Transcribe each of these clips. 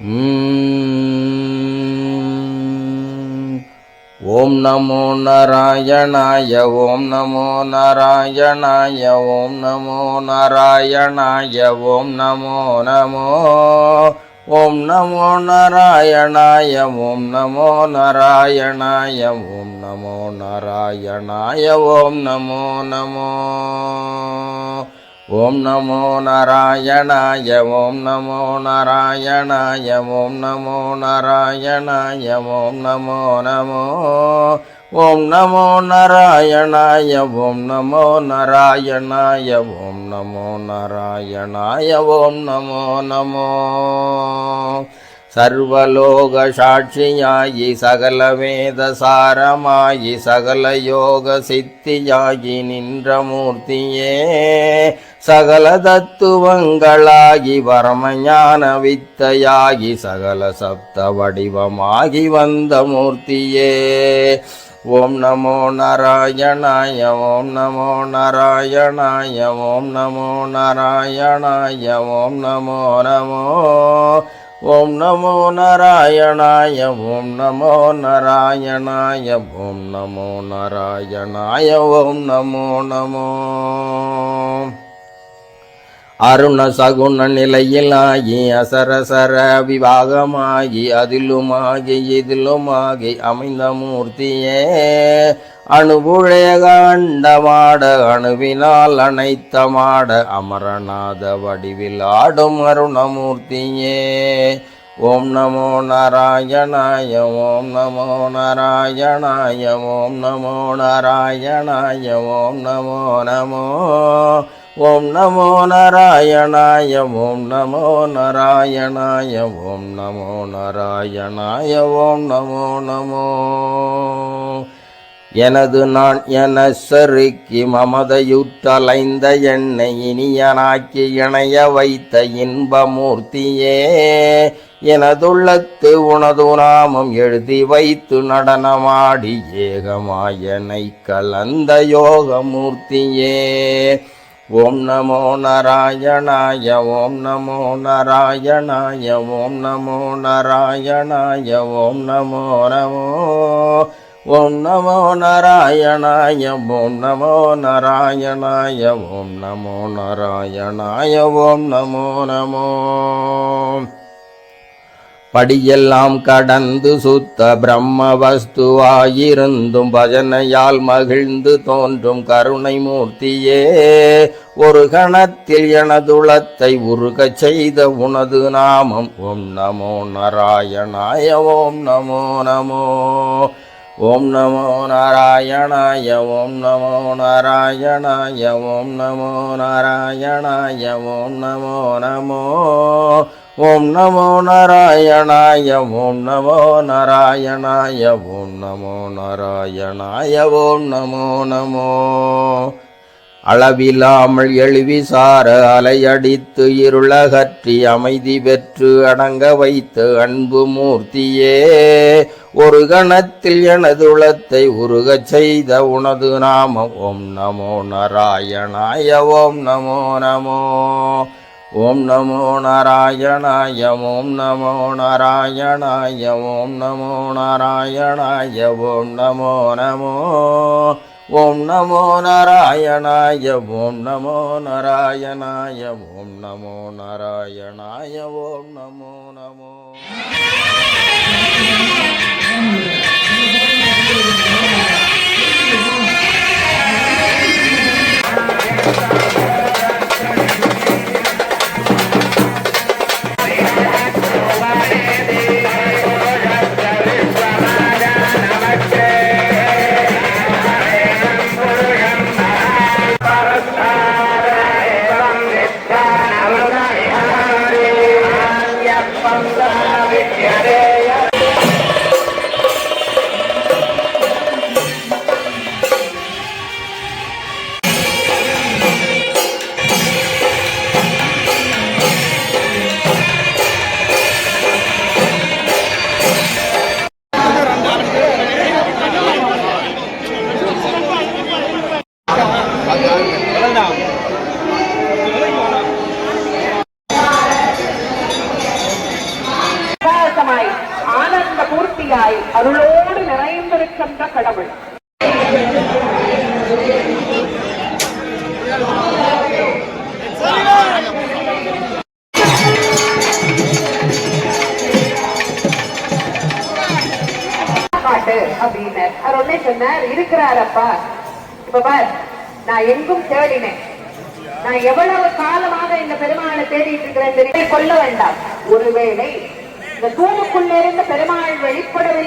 ஓம் நமோ நாராயணாய ஓம் நமோ நாராயணாய ஓம் நமோ நாராயணாய ஓம் நமோ நமோ. ஓம் நமோ நாராயணாய ஓம் நமோ நாராயணாய ஓம் நமோ நாராயணாய ஓம் நமோ நமோ. ஓம் நமோ நாராயணாய ஓம் நமோ நாராயணாய ஓம் நமோ நாராயணாய ஓம் நமோ நமோ ஓம் நமோ நாராயணாய ஓம் நமோ நாராயணாய ஓம் நமோ நாராயணாய ஓம் நமோ நமோ சர்வலோக சாட்சியாயி சகல வேத சாரமாயி சகல யோக சித்தியாகி நின்ற மூர்த்தியே. சகல தத்துவங்களாகி பரமஞான வித்தையாகி சகல சப்த வடிவமாகி வந்த மூர்த்தியே. ஓம் நமோ நாராயணாய ஓம் நமோ நாராயணாய ஓம் நமோ நாராயணாய ஓம் நமோ நமோ ஓம் நமோ நாராயணாய ஓம் நமோ நாராயணாய ஓம் நமோ நாராயணாய ஓம் நமோ நமோ அருண சகுண நிலையிலாகி அசரசர விவாகமாகி அதிலுமாகி இதிலுமாகி அமைந்த மூர்த்தியே. அணுபுழேக அணுவினால் அனைத்தமாட அமரநாத வடிவில் ஆடும் அருணமூர்த்தியே ஓம் நமோ நாராயணாய ஓம் நமோ நாராயணாய ஓம் நமோ நாராயணாய ஓம் நமோ நமோ. ஓம் நமோ நாராயணாய ஓம் நமோ நாராயணாய ஓம் நமோ நாராயணாய ஓம் நமோ நமோ. எனது நான் என சருக்கி மமதையுற்றலைந்த என்னை இனியனாக்கி இணைய வைத்த இன்பமூர்த்தியே எனதுள்ளத்து உனது நாமம் எழுதி வைத்து நடனமாடி ஏகமாயனை கலந்த யோகமூர்த்தியே. ஓம் நமோ நாராயணாய ஓம் நமோ நாராயணாய ஓம் நமோ நாராயணாய ஓம் நமோ நமோ ஓம் நமோ நாராயணாய ஓம் நமோ நாராயணாய ஓம் நமோ நாராயணாய ஓம் நமோ நமோ படியெல்லாம் கடந்து சுத்த பிரம்ம வஸ்துவாயிருந்தும் பஜனையால் மகிழ்ந்து தோன்றும் கருணை மூர்த்தியே. ஒரு கணத்தில் எனதுளத்தை உருகச் செய்த உனது நாமம். ஓம் நமோ நாராயணாய ஓம் நமோ நமோ. ஓம் நமோ நாராயணாய ஓம் நமோ நாராயணாய ஓம் நமோ நாராயணாய ஓம் நமோ நமோ. ஓம் நமோ நாராயணாய ஓம் நமோ நாராயணாய ஓம் நமோ நாராயணாய ஓம் நமோ நமோ. அளவில்லாமல் எழுவிசார அலையடித்து இருளகற்றி அமைதி பெற்று அடங்க வைத்து அன்பு மூர்த்தியே ஒரு கணத்தில் எனது உளத்தை உருகச் செய்த உனது நாமம். ஓம் நமோ நாராயணாய ஓம் நமோ நமோ. ஓம் நமோ நாராயணாய ஓம் நமோ நாராயணாய ஓம் நமோ நாராயணாய ஓம் நமோ நமோ ஓம் நமோ நாராயணாய ஓம் நமோ நாராயணாய ஓம் நமோ நாராயணாய ஓம் நமோ நமோ அருளோடு நிறைந்திருக்கின்ற கடவுள். பாட்டு அப்படின்னு அவர் உடனே சொன்னார் இருக்கிறாரப்பா. இப்ப பார் நான் எங்கும் தேடினேன். நான் எவ்வளவு காலமாக இந்த பெருமாளை தேடிட்டு இருக்கிறேன் தெரியுமா? கொல்ல வேண்டாம். ஒருவேளை இந்த தூணுக்குள்ள இருந்த பெருமாள் வெளிப்படவில்லை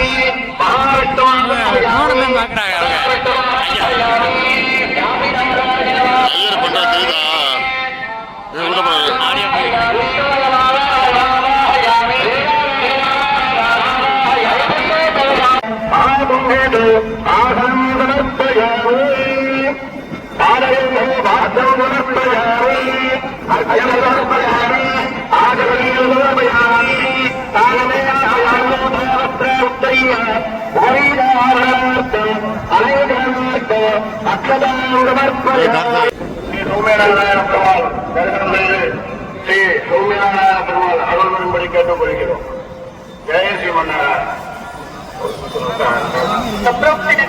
இது சௌமியநாராயண பெருமாள் தரிசனம் செய்து ஸ்ரீ சௌமியநாராயண பெருமாள்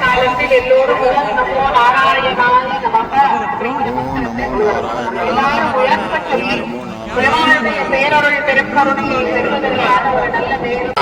காலத்தில் எல்லோரும் நாராயணாய நமக எல்லாரும் உயர்த்த சொல்லி பெருமாளுடைய பேரருள் பெருக்கருணையை பெறுவதற்கான ஒரு நல்ல நேரம்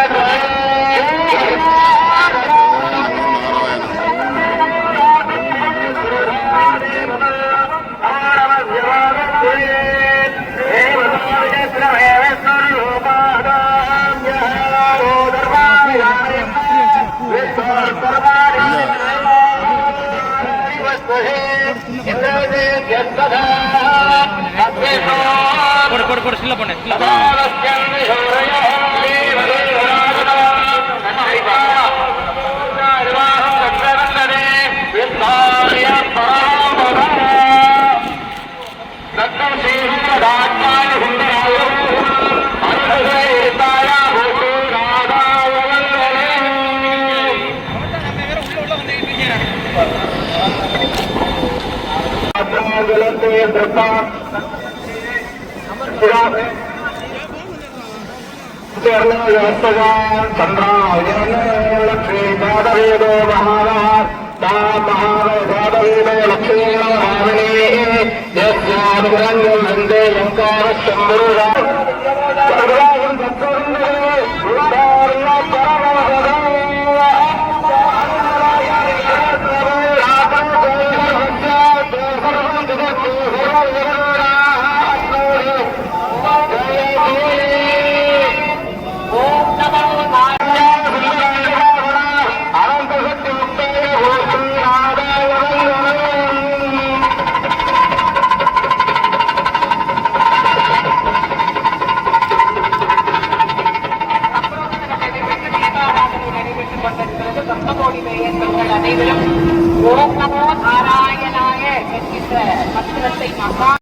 போடு போடு போடு ஸ்டில்ல பண்ணு ஸ்டில்ல பண்ணு लिए जनता लक्ष्मी पादवेदो महाराजवेदो लक्ष्मी हारणे यस्यानुरङ्गं वन्दे ओङ्कार शम्भुरा